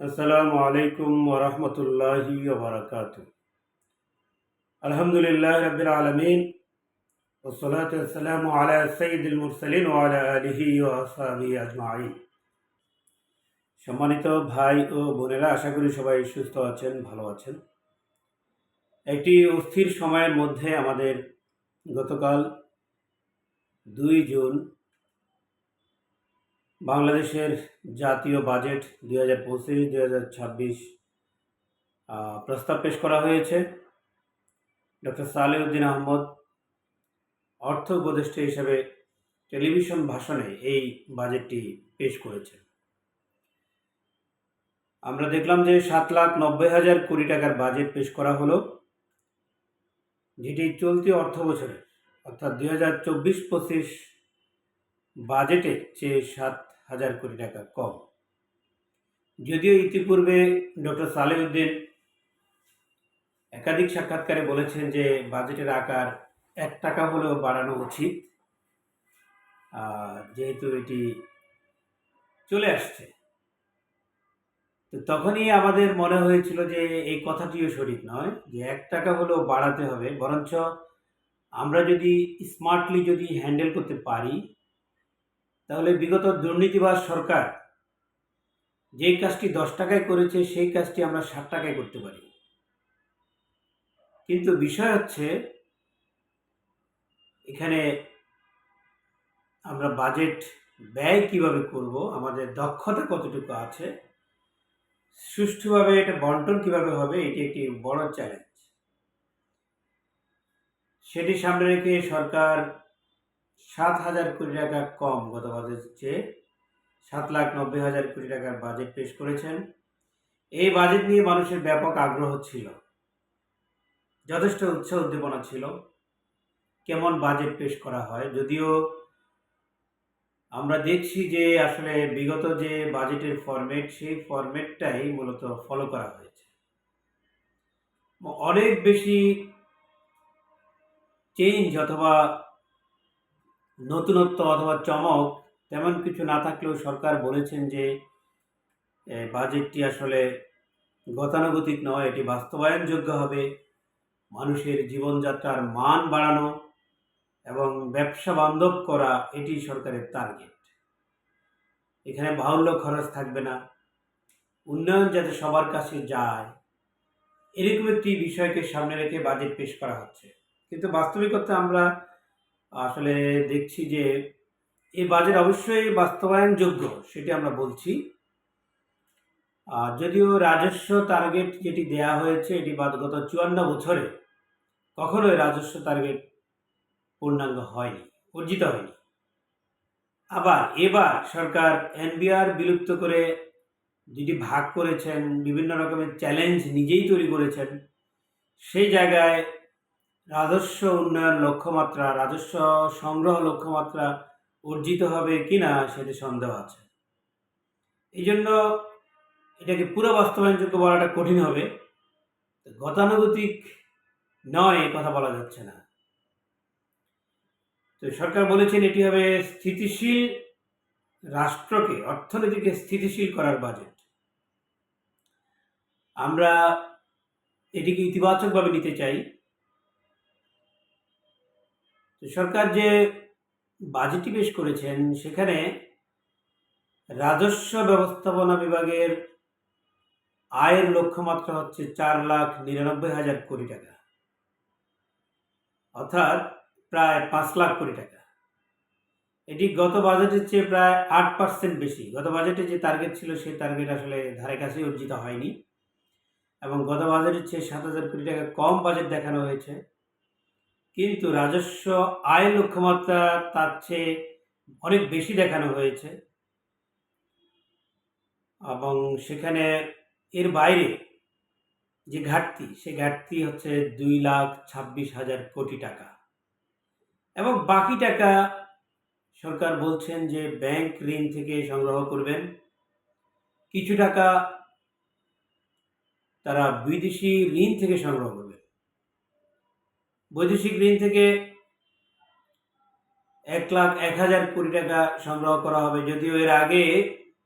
আসসালামু আলাইকুম ওরহমতুল্লাহি ওবরাকাত আলহামদুলিল্লাহ রবিল আলমিন ওসলাত আসসালামু আলা সঈদুল মুরসালিন ওয়ালা আলিহি ও আসহাবি আজমাইন। সম্মানিত ভাই ও বোনেরা, আশা করি সবাই সুস্থ আছেন, ভালো আছেন। একটি অস্থির সময়ের মধ্যে আমাদের গতকাল দুই জুন বাংলাদেশের জাতীয় বাজেট দুই হাজার পঁচিশ, দুই হাজার ছাব্বিশ প্রস্তাব পেশ করা হয়েছে। ডক্টর সালেউদ্দিন আহমদ অর্থ উপদেষ্টা হিসেবে টেলিভিশন ভাষণে এই বাজেটটি পেশ করেছে আমরা দেখলাম যে সাত লাখ নব্বই হাজার কোটি টাকার বাজেট পেশ করা হলো। যেটি চলতি অর্থ বছরের অর্থাৎ দুই হাজার চব্বিশ পঁচিশ বাজেটের চেয়ে সাত হাজার কোটি টাকা কম। যদিও ইতিপূর্বে ডক্টর সালেউদ্দিন একাধিক সাক্ষাৎকারে বলেছেন যে বাজেটের আকার এক টাকা হলেও বাড়ানো উচিত। যেহেতু এটি চলে আসছে, তো তখনই আমাদের মনে হয়েছিল যে এই কথাটিও সঠিক নয় যে এক টাকা হলেও বাড়াতে হবে। বরঞ্চ আমরা যদি স্মার্টলি যদি হ্যান্ডেল করতে পারি তাহলে বিগত দুর্নীতিবাজ সরকার যেই কাজটি দশ টাকায় করেছে, সেই কাজটি আমরা ষাট টাকায় করতে পারি। কিন্তু বিষয় হচ্ছে, এখানে আমরা বাজেট ব্যয় কীভাবে করব, আমাদের দক্ষতা কতটুকু আছে, সুষ্ঠুভাবে এটা বন্টন কীভাবে হবে, এটি একটি বড় চ্যালেঞ্জ সেটি সামনে রেখে সরকার সাত হাজার কোটি টাকা কম গত বাজেটের চেয়ে সাত লাখ নব্বই হাজার কোটি টাকার বাজেট পেশ করেছেন। এই বাজেট নিয়ে মানুষের ব্যাপক আগ্রহ ছিল। যথেষ্ট উৎসাহ উদ্দীপনা ছিল। কেমন বাজেট পেশ করা হয়? যদিও আমরা দেখছি যে আসলে বিগত যে বাজেটের ফরম্যাট সেই ফরম্যাটটাই মূলত ফলো করা হয়েছে। অনেক বেশি চেঞ্জ অথবা নতুনত্ব অথবা চমক তেমন কিছু না থাকলেও সরকার বলেছেন যে বাজেটটি আসলে গতানুগতিক নয়, এটি বাস্তবায়নযোগ্য হবে। মানুষের জীবনযাত্রার মান বাড়ানো এবং ব্যবসা বান্ধব করা, এটি সরকারের টার্গেট এখানে বাহুল্য খরচ থাকবে না। উন্নয়ন যাতে সবার কাছে যায়, এরকম একটি বিষয়কে সামনে রেখে বাজেট পেশ করা হচ্ছে। কিন্তু বাস্তবিকতা আমরা আসলে দেখছি যে এই বাজেট অবশ্যই বাস্তবায়নযোগ্য, সেটি আমরা বলছি। আর যদিও রাজস্ব টার্গেট যেটি দেয়া হয়েছে, এটি গত চুয়ান্ন বছরে কখনোই রাজস্ব টার্গেট পূর্ণাঙ্গ হয়নি, অর্জিত হয়নি। আবার এবার সরকার এনবিআর বিলুপ্ত করে যেটি ভাগ করেছেন, বিভিন্ন রকমের চ্যালেঞ্জ নিজেই তৈরি করেছেন, সেই জায়গায় রাজস্ব উন্নয়ন লক্ষ্যমাত্রা, রাজস্ব সংগ্রহ লক্ষ্যমাত্রা অর্জিত হবে কিনা সেটি সন্দেহ আছে। এই জন্য এটাকে পুরো বাস্তবায়নযোগ্য বলাটা কঠিন হবে। গতানুগতিক নয় কথা বলা যাচ্ছে না। তো সরকার বলেছেন এটি হবে স্থিতিশীল রাষ্ট্রকে, অর্থনীতিকে স্থিতিশীল করার বাজেট আমরা এটিকে ইতিবাচকভাবে নিতে চাই। তো সরকার যে বাজেটটি পেশ করেছেন, সেখানে রাজস্ব ব্যবস্থাপনা বিভাগের আয়ের লক্ষ্যমাত্রা হচ্ছে চার লাখ নিরানব্বই হাজার কোটি টাকা। অর্থাৎ প্রায় পাঁচ লাখ কোটি টাকা। এটি গত বাজেটের চেয়ে প্রায় আট পার্সেন্ট বেশি। গত বাজেটে যে টার্গেট ছিল, সেই টার্গেট আসলে ধারে কাছে অর্জিত হয়নি। এবং গত বাজেটের চেয়ে সাত হাজার কোটি টাকা কম বাজেট দেখানো হয়েছে। কিন্তু রাজস্ব আয় লক্ষ্যমাত্রা তার চেয়ে অনেক বেশি দেখানো হয়েছে। এবং সেখানে এর বাইরে যে ঘাটতি, সে ঘাটতি হচ্ছে দুই লাখ ছাব্বিশ হাজার কোটি টাকা। এবং বাকি টাকা সরকার বলছেন যে ব্যাংক ঋণ থেকে সংগ্রহ করবেন। কিছু টাকা তারা বিদেশি ঋণ থেকে সংগ্রহ বৈদেশিক ঋণ থেকে এক লাখ এক হাজার কোটি টাকা সংগ্রহ করা হবে। যদিও এর আগে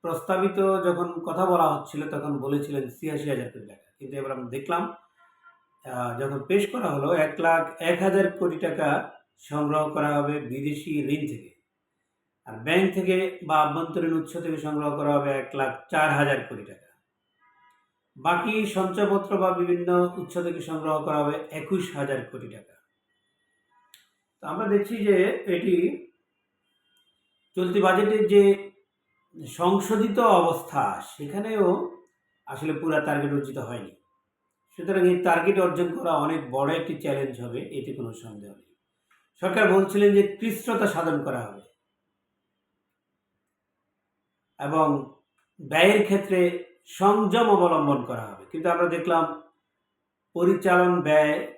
প্রস্তাবিত যখন কথা বলা হচ্ছিল, তখন বলেছিলেন ছিয়াশি হাজার কোটি টাকা। কিন্তু এবার আমরা দেখলাম যখন পেশ করা হলো, এক লাখ এক হাজার কোটি টাকা সংগ্রহ করা হবে বিদেশি ঋণ থেকে। আর ব্যাংক থেকে বা আভ্যন্তরীণ উৎস থেকে সংগ্রহ করা হবে এক লাখ চার হাজার কোটি টাকা। বাকি সঞ্চয়পত্র বা বিভিন্ন উৎস থেকে সংগ্রহ করা হবে একুশ হাজার কোটি টাকা। আমরা দেখছি যে এটি চলতি বাজেটের যে সংশোধিত অবস্থা, সেখানেও আসলে পুরা টার্গেট অর্জিত হয়নি। সুতরাং এই টার্গেট অর্জন করা অনেক বড় একটি চ্যালেঞ্জ হবে, এতে কোনো সন্দেহ নেই। সরকার বলছিলেন যে কৃষ্টতা সাধন করা হবে। এবং ব্যয়ের ক্ষেত্রে সংযম অবলম্বন করা হবে। কিন্তু আমরা দেখলাম পরিচালন ব্যয়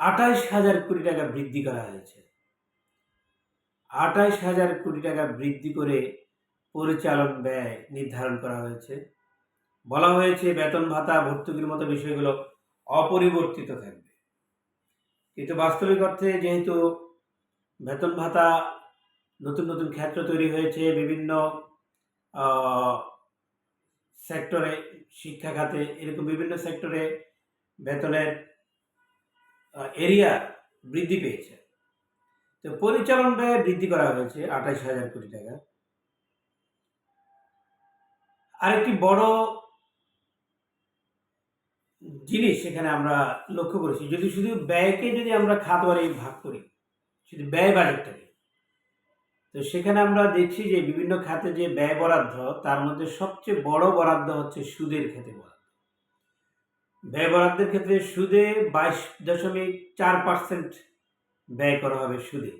আঠাইশ হাজার কোটি টাকা বৃদ্ধি করা হয়েছে। আঠাইশ হাজার কোটি টাকা বৃদ্ধি করে পরিচালন ব্যয় নির্ধারণ করা হয়েছে। বলা হয়েছে বেতন ভাতা, ভর্তুকির মতো বিষয়গুলো অপরিবর্তিত থাকবে। কিন্তু বাস্তবিক অর্থে যেহেতু বেতন ভাতা, নতুন নতুন ক্ষেত্র তৈরি হয়েছে, বিভিন্ন সেক্টরে, শিক্ষা খাতে, এরকম বিভিন্ন সেক্টরে বেতনের এরিয়া বৃদ্ধি পেয়েছে। তো পরিচালন ব্যয় বৃদ্ধি করা হয়েছে আঠাইশ হাজার কোটি টাকা। আরেকটি বড় জিনিস সেখানে আমরা লক্ষ্য করেছি, যদি শুধু ব্যয়কে যদি আমরা খাতবারে ভাগ করি, শুধু ব্যয় বাজেটটাকে, তো সেখানে আমরা দেখছি যে বিভিন্ন খাতে যে ব্যয় বরাদ্দ, তার মধ্যে সবচেয়ে বড় বরাদ্দ হচ্ছে সুদের ক্ষেত্রে বরাদ্দ। ব্যয় বরাদ্দের ক্ষেত্রে সুদে বাইশ দশমিক চার পার্সেন্ট ব্যয় করা হবে সুদে।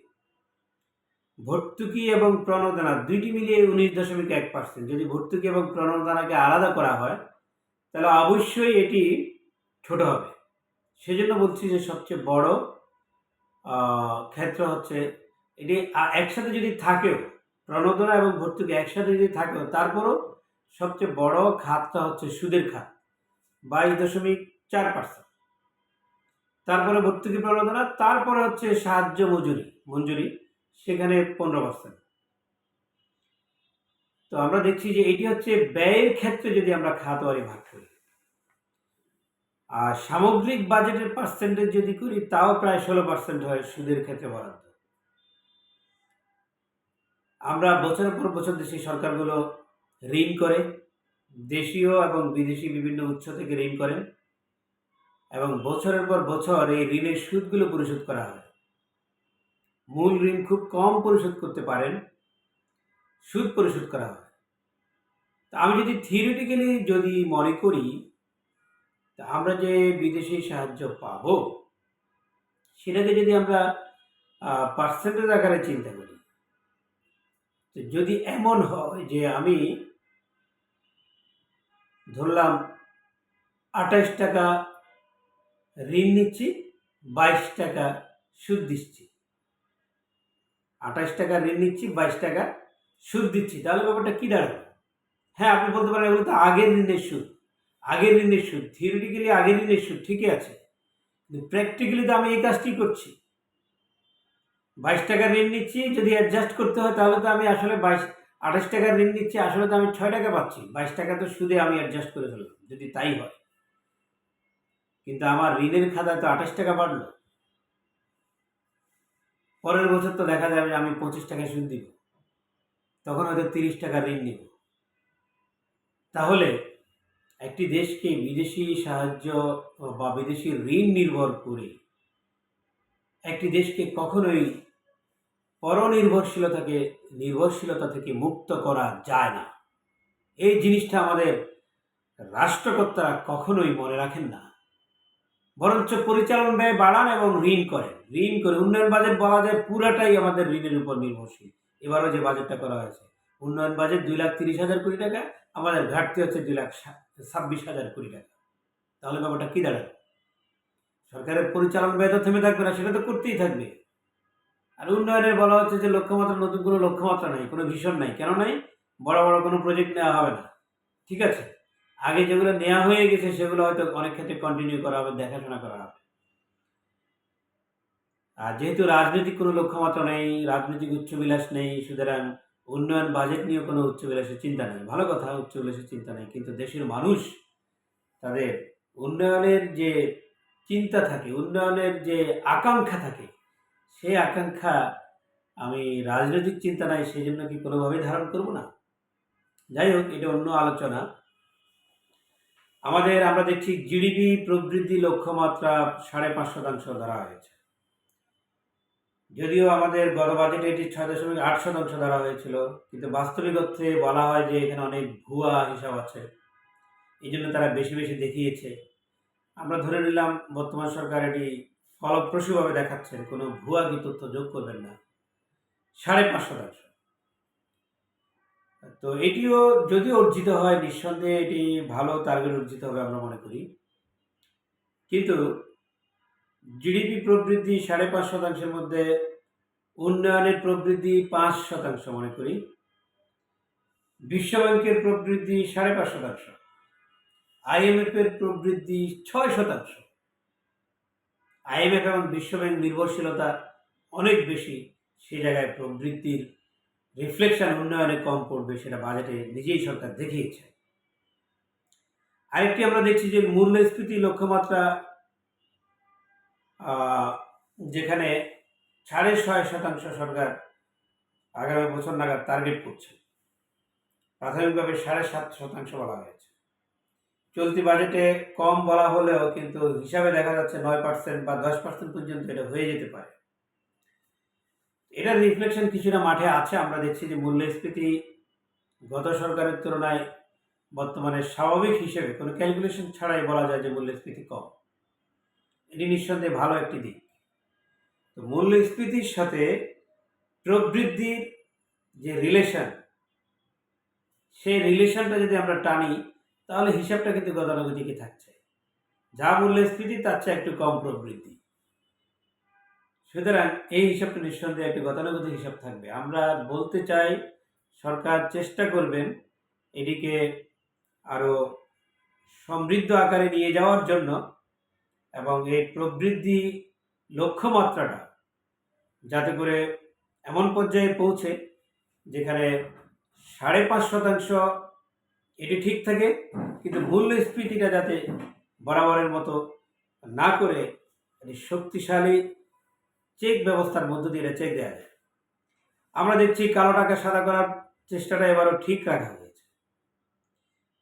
ভর্তুকি এবং প্রণোদনা দুইটি মিলিয়ে উনিশ দশমিক এক পার্সেন্ট। যদি ভর্তুকি এবং প্রণোদনাকে আলাদা করা হয়, তাহলে অবশ্যই এটি ছোট হবে। সেজন্য বলছি যে সবচেয়ে বড় ক্ষেত্র হচ্ছে এটি একসাথে যদি থাকেও, প্রণোদনা এবং ভর্তুকি একসাথে যদি থাকেও, তারপরও সবচেয়ে বড় খাতটা হচ্ছে সুদের খাত। বাইশ দশমিক চার পার্সেন্ট। তারপরে ভর্তুকি প্রণোদনা তারপরে হচ্ছে সাহায্য মজুরি মঞ্জুরি, সেখানে পনেরো পার্সেন্ট। তো আমরা দেখছি যে এটি হচ্ছে ব্যয়ের ক্ষেত্রে যদি আমরা খাতওয়ারি ভাগ করি, আর সামগ্রিক বাজেটের পার্সেন্টেজ যদি করি, তাও প্রায় ষোলো পার্সেন্ট হয় সুদের ক্ষেত্রে বরাদ্দ। আমরা বছরের পর বছর দেশি সরকারগুলো ঋণ করে দেশীয় এবং বিদেশি বিভিন্ন উৎস থেকে ঋণ করেন এবং বছরের পর বছর এই ঋণের সুদগুলো পরিশোধ করা হয়। মূল ঋণ খুব কম পরিশোধ করতে পারেন, সুদ পরিশোধ করা হয়। তা আমি যদি থিওরিটিক্যালি যদি মনে করি, তা আমরা যে বিদেশি সাহায্য পাব, সেটাকে যদি আমরা পার্সেন্টেজ আকারে চিন্তা করি যদি এমন হয় যে আমি ধরলাম আঠাশ টাকা ঋণ নিচ্ছি, বাইশ টাকা সুদ দিচ্ছি। আঠাশ টাকা ঋণ নিচ্ছি, বাইশ টাকা সুদ দিচ্ছি। তাহলে ব্যাপারটা কী দাঁড়াবে হ্যাঁ আপনি বলতে পারেন এগুলো তো আগের ঋণের সুদ। আগের ঋণের সুদ থিওরিটিক্যালি আগের ঋণের সুদ ঠিকই আছে। কিন্তু প্র্যাকটিক্যালি তো আমি এই কাজটি করছি। বাইশ টাকা ঋণ নিচ্ছি, যদি অ্যাডজাস্ট করতে হয় তাহলে তো আমি আসলে বাইশ আঠাশ টাকার ঋণ নিচ্ছি, আসলে তো আমি ছয় টাকা পাচ্ছি, বাইশ টাকা তো সুদে আমি অ্যাডজাস্ট করে ফেললাম, যদি তাই হয়। কিন্তু আমার ঋণের খাতায় তো আঠাশ টাকা বাড়লো। পরের বছর তো দেখা যাবে আমি পঁচিশ টাকা সুদ দিব, তখন হয়তো তিরিশ টাকা ঋণ নিব। তাহলে একটি দেশকে বিদেশি সাহায্য বা বিদেশি ঋণ নির্ভর করে একটি দেশকে কখনোই পরনির্ভরশীলতাকে, নির্ভরশীলতা থেকে মুক্ত করা যায় না। এই জিনিসটা আমাদের রাষ্ট্রকর্তারা কখনোই মনে রাখেন না। বরঞ্চ পরিচালন ব্যয় বাড়ান এবং ঋণ করেন। ঋণ করে উন্নয়ন বাজেট বলা যায় পুরাটাই আমাদের ঋণের উপর নির্ভরশীল। এবারও যে বাজেটটা করা হয়েছে, উন্নয়ন বাজেট দুই লাখ তিরিশ হাজার কোটি টাকা, আমাদের ঘাটতি হচ্ছে দুই লাখ ছাব্বিশ হাজার কোটি টাকা। তাহলে ব্যাপারটা কী দাঁড়াবে সরকারের পরিচালন ব্যয় তো থেমে থাকবে না, সেটা তো করতেই থাকবে। আর উন্নয়নের বলা হচ্ছে যে লক্ষ্যমাত্রা নতুন কোনো লক্ষ্যমাত্রা নাই, কোনো ভীষণ নাই। কেন নাই? বড় বড় কোনো প্রজেক্ট নেওয়া হবে না। ঠিক আছে? আগে যেগুলো নেওয়া হয়ে গেছে, সেগুলো হয়তো অনেক ক্ষেত্রে কন্টিনিউ করা হবে, দেখাশোনা করা হবে। আর যেহেতু রাজনৈতিক কোনো লক্ষ্যমাত্রা নেই, রাজনৈতিক উচ্চবিলাস নেই, সুতরাং উন্নয়ন বাজেট নিয়ে কোনো উচ্চবিলাসের চিন্তা নেই। ভালো কথা, উচ্চবিলাসের চিন্তা নেই। কিন্তু দেশের মানুষ, তাদের উন্নয়নের যে চিন্তা থাকে, উন্নয়নের যে আকাঙ্ক্ষা থাকে সেই আকাঙ্ক্ষা আমি রাজনৈতিক চিন্তা নাই, সেই জন্য কি কোনোভাবেই ধারণ করব না? যাই হোক, এটা অন্য আলোচনা। আমাদের, আমরা দেখছি জিডিপি প্রবৃদ্ধি লক্ষ্যমাত্রা সাড়ে পাঁচ শতাংশ ধরা হয়েছে। যদিও আমাদের গত বাজেটে এটি ছয় দশমিক আট শতাংশ ধরা হয়েছিল, কিন্তু বাস্তবিক অর্থে বলা হয় যে এখানে অনেক ভুয়া হিসাব আছে। এই জন্য তারা বেশি বেশি দেখিয়েছে। আমরা ধরে নিলাম, বর্তমান সরকার এটি ফলপ্রসূভাবে দেখাচ্ছেন কোনো ভুয়া তথ্য যোগ করবেন না। সাড়ে পাঁচ শতাংশ তো এটিও যদি অর্জিত হয়, নিঃসন্দেহে এটি ভালো টার্গেট অর্জিত হবে আমরা মনে করি। কিন্তু জিডিপি প্রবৃদ্ধি সাড়ে পাঁচ শতাংশের মধ্যে, উন্নয়নের প্রবৃদ্ধি পাঁচ শতাংশ মনে করি। বিশ্বব্যাংকের প্রবৃদ্ধি সাড়ে পাঁচ শতাংশ। আইএমএফ এর প্রবৃদ্ধি ছয় শতাংশ। আইএমএফ এবং বিশ্বব্যাংক নির্ভরশীলতা অনেক বেশি সেই জায়গায় প্রবৃত্তির রিফ্লেকশন উন্নয়নে কম পড়বে সেটা বাজেটে নিজেই সরকার দেখিয়েছে। আরেকটি আমরা দেখছি যে মূল্যস্ফীতি লক্ষ্যমাত্রা যেখানে সাড়ে ছয় শতাংশ সরকার আগামী বছর নাগাদ টার্গেট করছে। প্রাথমিকভাবে সাড়ে সাত শতাংশ বলা হয়েছে। চলতি বাজেটে কম বলা হলেও কিন্তু হিসাবে দেখা যাচ্ছে নয় পার্সেন্ট বা দশ পার্সেন্ট পর্যন্ত এটা হয়ে যেতে পারে। এটার রিফ্লেকশন কিছুটা মাঠে আছে, আমরা দেখছি যে মূল্যস্ফীতি গত সরকারের তুলনায় বর্তমানে স্বাভাবিক হিসেবে, কোনো ক্যালকুলেশন ছাড়াই বলা যায় যে মূল্যস্ফীতি কম। এটি নিঃসন্দেহে ভালো একটি দিক। তো মূল্যস্ফীতির সাথে প্রবৃদ্ধির যে রিলেশন সেই রিলেশনটা যদি আমরা টানি তাহলে হিসাবটা কিন্তু গতানুগতিকই থাকছে। যা মূল্যস্ফীতি তার চেয়ে একটু কম প্রবৃদ্ধি। সুতরাং এই হিসাবটা নিঃসন্দেহে একটি গতানুগতিক হিসাব থাকবে। আমরা বলতে চাই, সরকার চেষ্টা করবেন এটিকে আরও সমৃদ্ধ আকারে নিয়ে যাওয়ার জন্য এবং এই প্রবৃদ্ধি লক্ষ্যমাত্রাটা যাতে করে এমন পর্যায়ে পৌঁছে যেখানে সাড়ে পাঁচ শতাংশ এটি ঠিক থাকে, কিন্তু মূল্যস্ফীতিটা যাতে বরাবরের মতো না করে শক্তিশালী চেক ব্যবস্থার মধ্য দিয়ে চেক দেওয়া যায়। আমরা দেখছি কালো টাকা সাদা করার চেষ্টাটা এবারও ঠিক রাখা হয়েছে।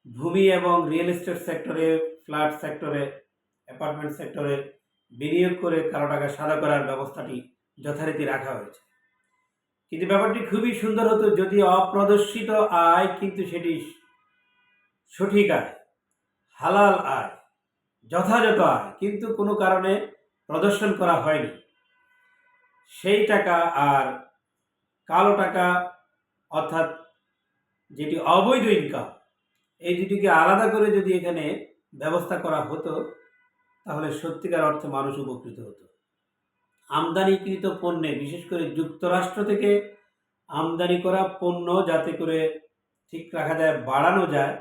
ভূমি এবং রিয়েল এস্টেট সেক্টরে, ফ্ল্যাট সেক্টরে, অ্যাপার্টমেন্ট সেক্টরে বিনিয়োগ করে কালো টাকা সাদা করার ব্যবস্থাটি যথারীতি রাখা হয়েছে। কিন্তু ব্যাপারটি খুবই সুন্দর হতো যদি অপ্রদর্শিত আয় কিন্তু সেটি সঠিক আয়, হালাল আয়, যথাযথ আয়, কিন্তু কোনো কারণে প্রদর্শন করা হয়নি। সেই টাকা আর কালো টাকা অর্থাৎ যেটি অবৈধ ইনকাম এই দুটিকে আলাদা করে যদি এখানে ব্যবস্থা করা হতো, তাহলে সত্যিকার অর্থে মানুষ উপকৃত হতো। আমদানিকৃত পণ্যে, বিশেষ করে যুক্তরাষ্ট্র থেকে আমদানি করা পণ্য যাতে করে ঠিক রাখা যায়, বাড়ানো যায়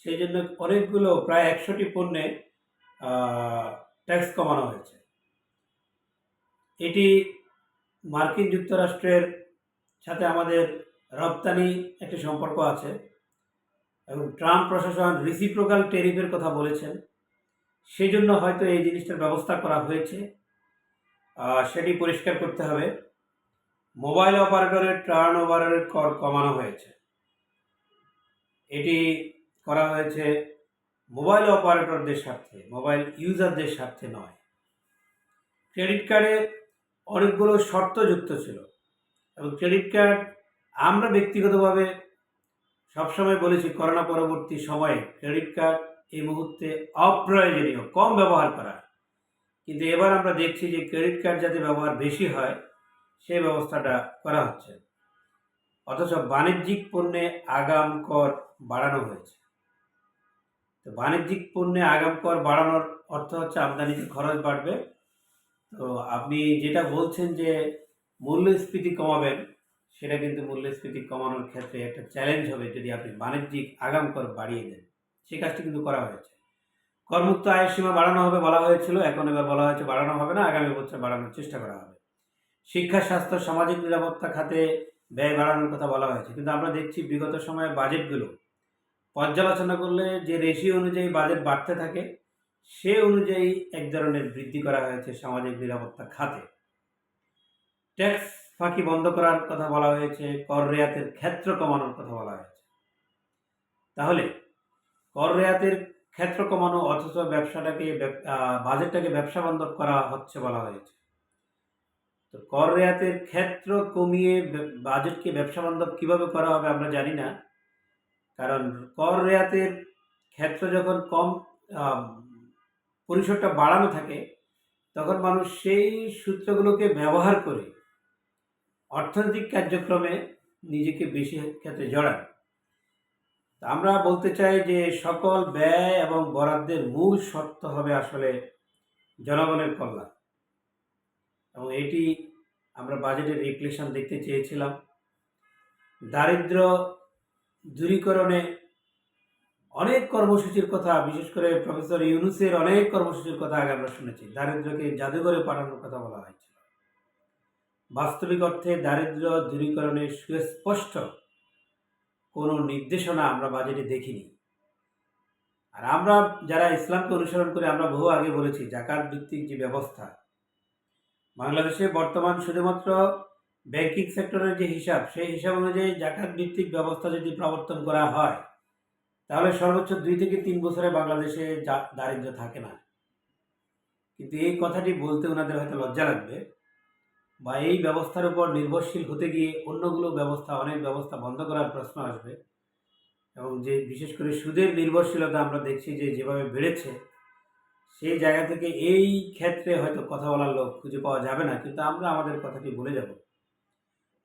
সেই জন্য অনেকগুলো, প্রায় একশোটি পণ্যে ট্যাক্স কমানো হয়েছে। এটি মার্কিন যুক্তরাষ্ট্রের সাথে আমাদের রপ্তানি একটি সম্পর্ক আছে এবং ট্রাম্প প্রশাসন রিসিপ্রোকাল টেরিফের কথা বলেছেন। সেই জন্য হয়তো এই জিনিসটার ব্যবস্থা করা হয়েছে। সেটি পরিষ্কার করতে হবে। মোবাইল অপারেটরের টার্ন ওভারের কর কমানো হয়েছে। এটি করা হয়েছে মোবাইল অপারেটরদের স্বার্থে মোবাইল ইউজারদের স্বার্থে নয়। ক্রেডিট কার্ডে অনেকগুলো শর্ত যুক্ত ছিল এবং ক্রেডিট কার্ড আমরা ব্যক্তিগতভাবে সবসময় বলেছি, করোনা পরবর্তী সময়ে ক্রেডিট কার্ড এই মুহূর্তে অপ্রয়োজনীয়, কম ব্যবহার করা। কিন্তু এবার আমরা দেখছি যে ক্রেডিট কার্ড যাতে ব্যবহার বেশি হয়, সেই ব্যবস্থাটা করা হচ্ছে। অথচ বাণিজ্যিক পণ্যে আগাম কর বাড়ানো হয়েছে। তো বাণিজ্যিক পণ্যে আগাম কর বাড়ানোর অর্থ হচ্ছে আমদানিতে খরচ বাড়বে। তো আপনি যেটা বলছেন যে মূল্যস্ফীতি কমাবেন, সেটা কিন্তু মূল্যস্ফীতি কমানোর ক্ষেত্রে একটা চ্যালেঞ্জ হবে যদি আপনি বাণিজ্যিক আগাম কর বাড়িয়ে দেন। সেই কাজটি কিন্তু করা হয়েছে। করমুক্ত আয়ের সীমা বাড়ানো হবে বলা হয়েছিল, এখন এবার বলা হয়েছে বাড়ানো হবে না, আগামী বছর বাড়ানোর চেষ্টা করা হবে। শিক্ষা, স্বাস্থ্য, সামাজিক নিরাপত্তা খাতে ব্যয় বাড়ানোর কথা বলা হয়েছে। কিন্তু আমরা দেখছি বিগত সময়ে বাজেটগুলো পর্যালোচনা করলে যে রেশিও অনুযায়ী বাজেট বাড়তে থাকে, সে অনুযায়ী এক ধরনের বৃদ্ধি করা হয়েছে সামাজিক নিরাপত্তা খাতে। ট্যাক্স ফাঁকি বন্ধ করার কথা বলা হয়েছে, কর রেয়াতের ক্ষেত্র কমানোর কথা বলা হয়েছে। তাহলে, কর রেয়াতের ক্ষেত্র কমানো অথচ ব্যবসাটাকে বাজেটটাকে ব্যবসা বান্ধব করা হচ্ছে বলা হয়েছে। তো কর রেয়াতের ক্ষেত্র কমিয়ে বাজেটকে ব্যবসা বান্ধব কীভাবে করা হবে আমরা জানি না। কারণ কর রেয়াতের ক্ষেত্র যখন কম পরিসরটা বাড়ানো থাকে, তখন মানুষ সেই সূত্রগুলোকে ব্যবহার করে অর্থনৈতিক কার্যক্রমে নিজেকে বেশি ক্ষেত্রে জড়ায়। আমরা বলতে চাই যে সকল ব্যয় এবং বরাদ্দের মূল শর্ত হবে আসলে জনগণের কল্যাণ। এবং এটি আমরা বাজেটের রিফ্লেকশন দেখতে চেয়েছিলাম। দারিদ্র দূরীকরণে অনেক কর্মসূচির কথা, বিশেষ করে প্রফেসর ইউনুসের অনেক কর্মসূচির কথা আগে আমরা শুনেছি। দারিদ্রকে জাদুঘরে পাঠানোর কথা বলা হয়েছিল। বাস্তবিক অর্থে দারিদ্র দূরীকরণের সুস্পষ্ট কোনো নির্দেশনা আমরা বাজেটে দেখিনি। আর আমরা যারা ইসলামকে অনুসরণ করে আমরা বহু আগে বলেছি, জাকাত ভিত্তিক যে ব্যবস্থা, বাংলাদেশে বর্তমান শুধুমাত্র ব্যাংকিং সেক্টরের যে হিসাব, সেই হিসাব অনুযায়ী জাকাত ভিত্তিক ব্যবস্থা যদি প্রবর্তন করা হয়, তাহলে সর্বোচ্চ দুই থেকে তিন বছরে বাংলাদেশে দারিদ্র্য থাকে না। কিন্তু এই কথাটি বলতে ওনাদের হয়তো লজ্জা লাগবে বা এই ব্যবস্থার উপর নির্ভরশীল হতে গিয়ে অন্যগুলো ব্যবস্থা, অনেক ব্যবস্থা বন্ধ করার প্রশ্ন আসবে। এবং যে বিশেষ করে সুদের নির্ভরশীলতা আমরা দেখছি যে যেভাবে বেড়েছে, সেই জায়গা থেকে এই ক্ষেত্রে হয়তো কথা বলার লোক খুঁজে পাওয়া যাবে না, কিন্তু আমরা আমাদের কথাটি বলে যাব।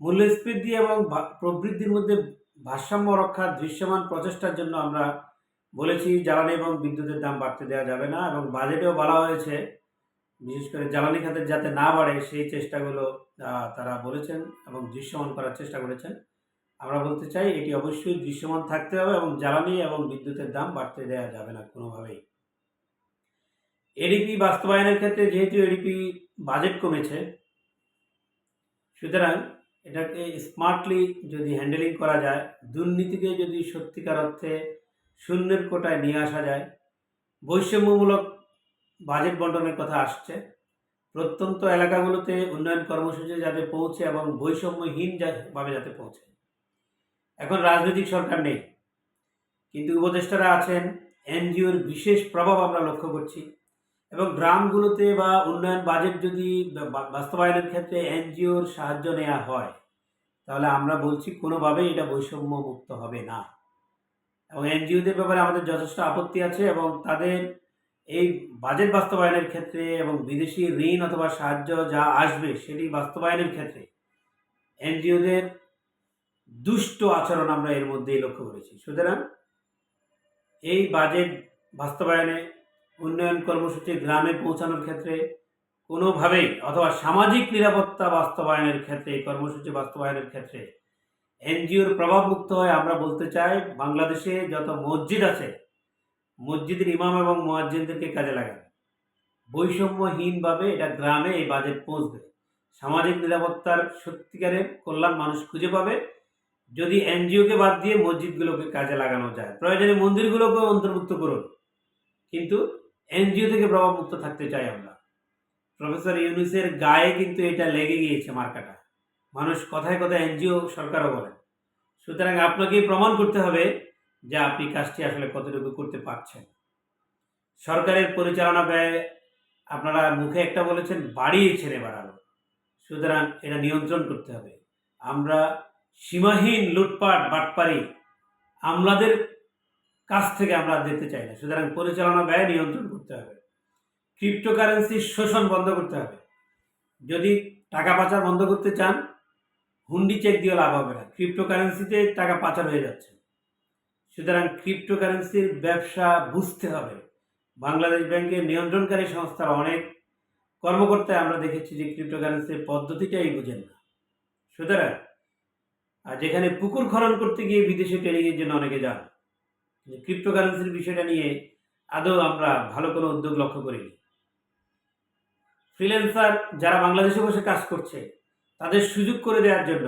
মূল্যস্ফীতি এবং প্রবৃদ্ধির মধ্যে ভারসাম্য রক্ষার দৃশ্যমান প্রচেষ্টার জন্য আমরা বলেছি, জ্বালানি এবং বিদ্যুতের দাম বাড়তে দেওয়া যাবে না এবং বাজেটেও বলা হয়েছে, বিশেষ করে জ্বালানি খাতের যাতে না বাড়ে সেই চেষ্টাগুলো তারা বলেছেন এবং দৃশ্যমান করার চেষ্টা করেছেন। আমরা বলতে চাই, এটি অবশ্যই দৃশ্যমান থাকতে হবে এবং জ্বালানি এবং বিদ্যুতের দাম বাড়তে দেওয়া যাবে না কোনোভাবেই। এডিপি বাস্তবায়নের ক্ষেত্রে যেহেতু এডিপি বাজেট কমেছে, সুতরাং এটাকে স্মার্টলি যদি হ্যান্ডেলিং করা যায়, দুর্নীতিকে যদি সত্যিকার অর্থে শূন্যের কোটায় নিয়ে আসা যায়, বৈষম্যমূলক বাজেট বন্টনের কথা আসছে। প্রত্যন্ত এলাকাগুলোতে উন্নয়ন কর্মসূচি যাতে পৌঁছে এবং বৈষম্যহীন ভাবে যাতে পৌঁছে। এখন রাজনৈতিক সরকার নেই, কিন্তু উপদেষ্টারা আছেন, এনজিওর বিশেষ প্রভাব আমরা লক্ষ্য করছি। এবং গ্রামগুলোতে বা উন্নয়ন বাজেট যদি বাস্তবায়নের ক্ষেত্রে এনজিওর সাহায্য নেওয়া হয়, তাহলে আমরা বলছি কোনোভাবেই এটা বৈষম্য মুক্ত হবে না। এবং এনজিওদের ব্যাপারে আমাদের যথেষ্ট আপত্তি আছে এবং তাদের এই বাজেট বাস্তবায়নের ক্ষেত্রে এবং বিদেশি ঋণ অথবা সাহায্য যা আসবে সেটি বাস্তবায়নের ক্ষেত্রে এনজিওদের দুষ্ট আচরণ আমরা এর মধ্যেই লক্ষ্য করেছি। সুতরাং এই বাজেট বাস্তবায়নে উন্নয়ন কর্মসূচি গ্রামে পৌঁছানোর ক্ষেত্রে, কোনোভাবেই অথবা সামাজিক নিরাপত্তা বাস্তবায়নের ক্ষেত্রে, কর্মসূচি বাস্তবায়নের ক্ষেত্রে এনজিওর প্রভাব প্রভাবমুক্ত হয়ে আমরা বলতে চাই, বাংলাদেশে যত মসজিদ আছে, মসজিদের ইমাম এবং মোয়াজ্জিনদেরকে কাজে লাগান। বৈষম্যহীনভাবে এটা গ্রামে এই বাজেট পৌঁছবে। সামাজিক নিরাপত্তার সত্যিকারের কল্যাণ মানুষ খুঁজে পাবে, যদি এনজিওকে বাদ দিয়ে মসজিদগুলোকে কাজে লাগানো যায়। প্রয়োজনে মন্দিরগুলোকে অন্তর্ভুক্ত করুন। কিন্তু এনজিও থেকে প্রভাবমুক্ত থাকতে চাই আমরা। প্রফেসর ইউনুসের গায়ে কিন্তু এটা লেগে গিয়েছে মার্কাটা। মানুষ কথায় কথায় এনজিও সরকারও বলেন। সুতরাং আপনাকেই প্রমাণ করতে হবে যে আপনি কাজটি আসলে কতটুকু করতে পারছেন। সরকারের পরিচালনা ব্যয় আপনারা মুখে একটা বলেছেন, বাড়িয়েছেন এবার আরও সুতরাং এটা নিয়ন্ত্রণ করতে হবে। আমরা সীমাহীন লুটপাট, বাটপারি আমলাদের কাছ থেকে আমরা দেখতে চাই না। সুতরাং পরিচালনা ব্যয় নিয়ন্ত্রণ করতে হবে। ক্রিপ্টোকারেন্সির শোষণ বন্ধ করতে হবে। যদি টাকা পাচার বন্ধ করতে চান, হুন্ডি চেক দিয়ে লাভ হবে না। ক্রিপ্টোকারেন্সিতে টাকা পাচার হয়ে যাচ্ছে। সুতরাং ক্রিপ্টোকারেন্সির ব্যবসা বুঝতে হবে। বাংলাদেশ ব্যাংকের নিয়ন্ত্রণকারী সংস্থার অনেক কর্মকর্তায় আমরা দেখেছি যে ক্রিপ্টোকারেন্সির পদ্ধতিটাই বুঝেন না। সুতরাং আর যেখানে পুকুর খনন করতে গিয়ে বিদেশে ট্রেনিংয়ের জন্য অনেকে যান ক্রিপ্টোকারেন্সির বিষয়টা নিয়ে আদৌ আমরা ভালো কোনো উদ্যোগ লক্ষ্য করিনি। ফ্রিল্যান্সার যারা বাংলাদেশে বসে কাজ করছে, তাদের সুযোগ করে দেওয়ার জন্য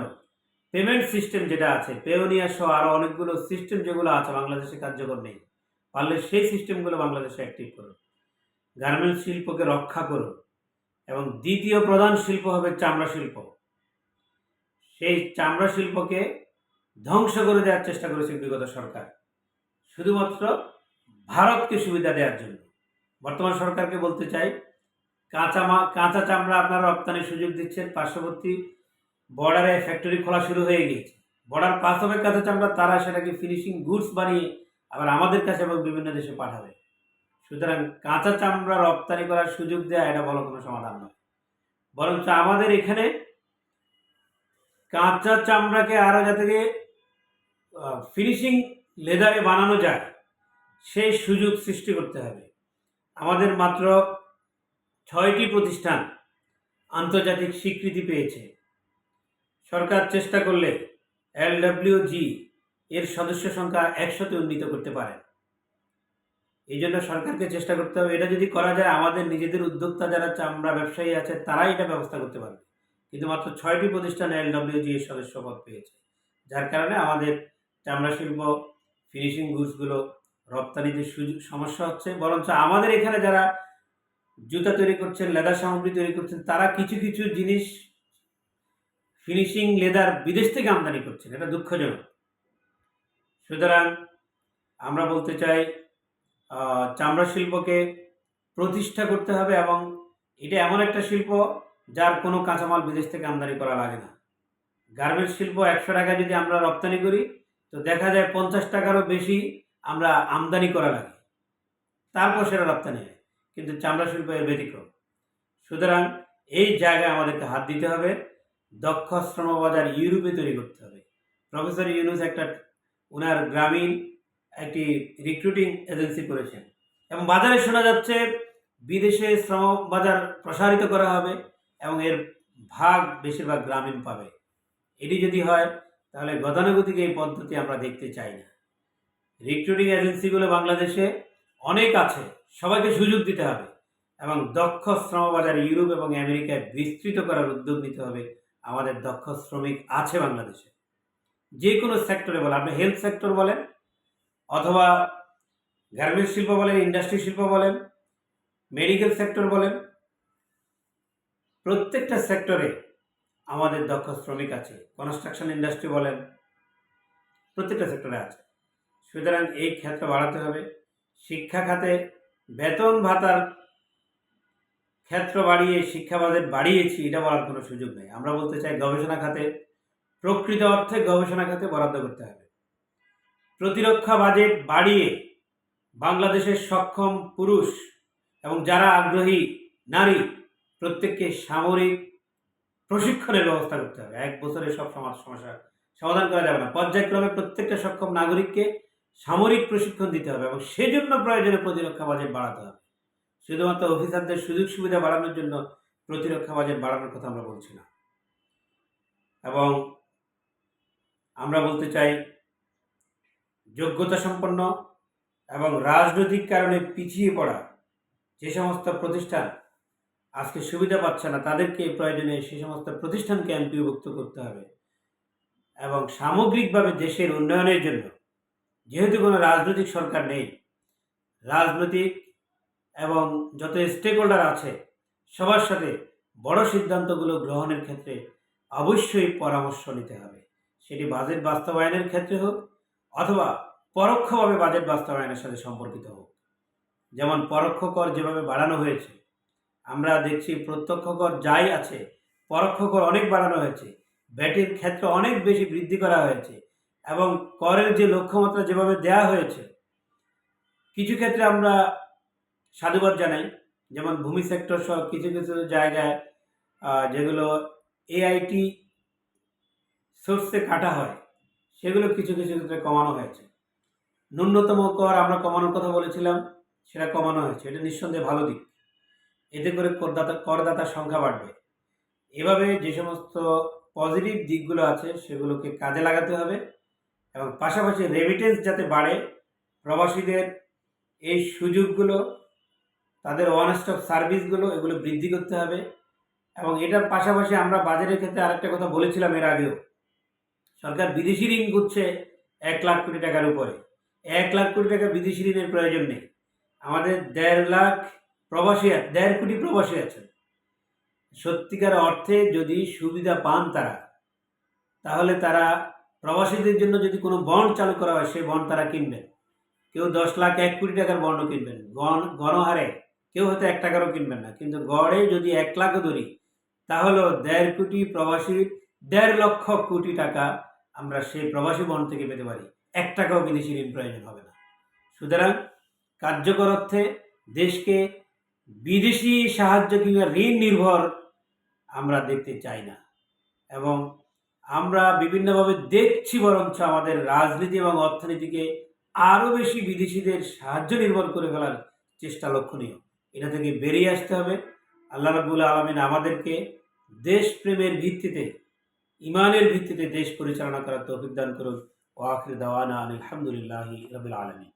পেমেন্ট সিস্টেম যেটা আছে পেওনিয়া সহ আরও অনেকগুলো সিস্টেম যেগুলো আছে, বাংলাদেশে কার্যকর নেই, পারলে সেই সিস্টেমগুলো বাংলাদেশে অ্যাক্টিভ করুন। গার্মেন্টস শিল্পকে রক্ষা করুন এবং দ্বিতীয় প্রধান শিল্প হবে চামড়া শিল্প। সেই চামড়া শিল্পকে ধ্বংস করে দেওয়ার চেষ্টা করেছে বিগত সরকার। শুধুমাত্র ভারতকে সুবিধা দেওয়ার জন্য। বর্তমান সরকারকে বলতে চাই, কাঁচা মা, কাঁচা চামড়া আপনারা রপ্তানির সুযোগ দিচ্ছেন, পার্শ্ববর্তী বর্ডারে ফ্যাক্টরি খোলা শুরু হয়ে গিয়েছে। বর্ডার পাস হবে কাঁচা চামড়া, তারা সেটাকে ফিনিশিং গুডস বানিয়ে আবার আমাদের কাছে এবং বিভিন্ন দেশে পাঠাবে। সুতরাং কাঁচা চামড়া রপ্তানি করার সুযোগ দেওয়া এটা বড় কোনো সমাধান নয়। বরঞ্চ আমাদের এখানে কাঁচা চামড়াকে আরও যাতে ফিনিশিং লেদারে বানানো যায় সেই সুযোগ সৃষ্টি করতে হবে। আমাদের মাত্র ছয়টি প্রতিষ্ঠান আন্তর্জাতিক স্বীকৃতি পেয়েছে। সরকার চেষ্টা করলে এলডব্লিউজি এর সদস্য সংখ্যা একশোতে উন্নীত করতে পারে। এই জন্য সরকারকে চেষ্টা করতে হবে। এটা যদি করা যায়, আমাদের নিজেদের উদ্যোক্তা যারা চামড়া ব্যবসায়ী আছে, তারাই এটা ব্যবস্থা করতে পারবে। কিন্তু মাত্র ছয়টি প্রতিষ্ঠান এলডব্লিউজি এর সদস্য পদ পেয়েছে। যার কারণে আমাদের চামড়া শিল্প ফিনিশিং গুডসগুলো রপ্তানিতে সুযোগ, সমস্যা হচ্ছে, বরঞ্চ আমাদের এখানে যারা জুতা তৈরি করছেন লেদার সামগ্রী তৈরি করছেন, তারা কিছু কিছু জিনিস ফিনিশিং লেদার বিদেশ থেকে আমদানি করছেন, এটা দুঃখজনক। সুতরাং আমরা বলতে চাই চামড়া শিল্পকে প্রতিষ্ঠা করতে হবে এবং এটা এমন একটা শিল্প যার কোনো কাঁচামাল বিদেশ থেকে আমদানি করা লাগে না। গার্মেন্টস শিল্প একশো টাকা যদি আমরা রপ্তানি করি তো দেখা যায় পঞ্চাশ টাকারও বেশি আমরা আমদানি করা লাগে। তারপর সেটা রপ্তানি হয়, কিন্তু চামড়া শিল্প এর ব্যতিক্রম। সুতরাং এই জায়গায় আমাদেরকে হাত দিতে হবে, দক্ষ শ্রম বাজার ইউরোপে তৈরি করতে হবে। প্রফেসর ইউনুস একটা ওনার গ্রামীণ একটি রিক্রুটিং এজেন্সি করেছেন। এবং বাজারে শোনা যাচ্ছে বিদেশে শ্রম বাজার প্রসারিত করা হবে এবং এর ভাগ বেশিরভাগ গ্রামীণ পাবে। এটি যদি হয় তাহলে গতানুগতিক এই পদ্ধতি আমরা দেখতে চাই না। রিক্রুটিং এজেন্সিগুলো বাংলাদেশে অনেক আছে, সবাইকে সুযোগ দিতে হবে এবং দক্ষ শ্রমবাজার ইউরোপ এবং আমেরিকায় বিস্তৃত করার উদ্যোগ নিতে হবে। আমাদের দক্ষ শ্রমিক আছে বাংলাদেশে। যে কোনো সেক্টরে বলেন, আপনি হেলথ সেক্টর বলেন অথবা গার্মেন্টস শিল্প বলেন ইন্ডাস্ট্রি শিল্প বলেন মেডিকেল সেক্টর বলেন, প্রত্যেকটা সেক্টরে আমাদের দক্ষ শ্রমিক আছে কনস্ট্রাকশন ইন্ডাস্ট্রি বলেন, প্রত্যেকটা সেক্টরে আছে। সুতরাং এই ক্ষেত্র বাড়াতে হবে। শিক্ষা খাতে বেতন ভাতার ক্ষেত্র বাড়িয়ে শিক্ষা বাজেট বাড়িয়েছি, এটা বলার কোনো সুযোগ নেই। আমরা বলতে চাই গবেষণা খাতে, প্রকৃত অর্থে গবেষণা খাতে বরাদ্দ করতে হবে। প্রতিরক্ষা বাজেট বাড়িয়ে বাংলাদেশের সক্ষম পুরুষ এবং যারা আগ্রহী নারী, প্রত্যেককে সামরিক প্রশিক্ষণের ব্যবস্থা করতে হবে। এক বছরে সব সমাজ সমস্যা সমাধান করা যাবে না। পর্যায়ক্রমে প্রত্যেকটা সক্ষম নাগরিককে সামরিক প্রশিক্ষণ দিতে হবে এবং সেজন্য প্রয়োজনে প্রতিরক্ষা বাজেট বাড়াতে হবে। শুধুমাত্র অফিসারদের সুযোগ সুবিধা বাড়ানোর জন্য প্রতিরক্ষা বাজেট বাড়ানোর কথা আমরা বলছি না। এবং আমরা বলতে চাই যোগ্যতা সম্পন্ন এবং রাজনৈতিক কারণে পিছিয়ে পড়া যে সমস্ত প্রতিষ্ঠান আজকে সুবিধা পাচ্ছে না। তাদেরকে প্রয়োজনে সে সমস্ত প্রতিষ্ঠানকে এমপিভুক্ত করতে হবে এবং সামগ্রিকভাবে দেশের উন্নয়নের জন্য, যেহেতু কোনো রাজনৈতিক সরকার নেই, রাজনৈতিক এবং যত স্টেক হোল্ডার আছে, সবার সাথে বড় সিদ্ধান্তগুলো গ্রহণের ক্ষেত্রে অবশ্যই পরামর্শ নিতে হবে। সেটি বাজেট বাস্তবায়নের ক্ষেত্রে হোক অথবা পরোক্ষভাবে বাজেট বাস্তবায়নের সাথে সম্পর্কিত হোক। যেমন পরোক্ষ কর যেভাবে বাড়ানো হয়েছে আমরা দেখছি প্রত্যক্ষ কর যাই আছে, পরোক্ষ কর অনেক বাড়ানো হয়েছে, ব্যাটির ক্ষেত্রে অনেক বেশি বৃদ্ধি করা হয়েছে এবং করের যে লক্ষ্যমাত্রা যেভাবে দেয়া হয়েছে, কিছু ক্ষেত্রে আমরা সাধুবাদ জানাই, যেমন ভূমি সেক্টর সহ কিছু কিছু জায়গায় যেগুলো এআইটি সোর্সে কাটা হয়, সেগুলো কিছু কিছু ক্ষেত্রে কমানো হয়েছে। ন্যূনতম কর আমরা কমানোর কথা বলেছিলাম, সেটা কমানো হয়েছে, এটা নিঃসন্দেহে ভালো দিক। এতে করে করদাতা করদাতার সংখ্যা বাড়বে। এভাবে যে সমস্ত পজিটিভ দিকগুলো আছে, সেগুলোকে কাজে লাগাতে হবে এবং পাশাপাশি রেমিটেন্স যাতে বাড়ে, প্রবাসীদের এই সুযোগগুলো, তাদের ওয়ান স্টপ সার্ভিসগুলো এগুলো বৃদ্ধি করতে হবে এবং এটার পাশাপাশি আমরা বাজারের ক্ষেত্রে আরেকটা কথা বলেছিলাম এর আগেও। সরকার বিদেশি ঋণ করছে এক লাখ কোটি টাকার উপরে। এক লাখ কোটি টাকা বিদেশি ঋণের প্রয়োজন নেই। আমাদের দেড় লাখ প্রবাসী দেড় কোটি প্রবাসী আছেন। সত্যিকার অর্থে যদি সুবিধা পান তারা, তাহলে তারা প্রবাসীদের জন্য যদি কোনো বন্ড চালু করা হয়, সেই বন্ড তারা কিনবেন। কেউ দশ লাখ এক কোটি টাকার বন্ডও কিনবেন। গণ, গণহারে কেউ হয়তো এক টাকারও কিনবেন না। কিন্তু গড়ে যদি এক লাখও ধরি, তাহলেও দেড় কোটি প্রবাসীর দেড় লক্ষ কোটি টাকা আমরা সেই প্রবাসী বন্ড থেকে পেতে পারি। এক টাকাও বিদেশি ঋণ প্রয়োজন হবে না। সুতরাং কার্যকর অর্থে দেশকে বিদেশি সাহায্য কিংবা ঋণ নির্ভর আমরা দেখতে চাই না। এবং আমরা বিভিন্নভাবে দেখছি বরঞ্চ আমাদের রাজনীতি এবং অর্থনীতিকে আরও বেশি বিদেশিদের সাহায্য নির্ভর করে ফেলার চেষ্টা লক্ষণীয়। এটা থেকে বেরিয়ে আসতে হবে। আল্লাহ রাবুল আলমিন আমাদেরকে দেশপ্রেমের ভিত্তিতে ইমানের ভিত্তিতে দেশ পরিচালনা করার তৌফিক দান করুন। ও আখির দাওয়ানা আলহামদুলিল্লাহি রবিল আলমী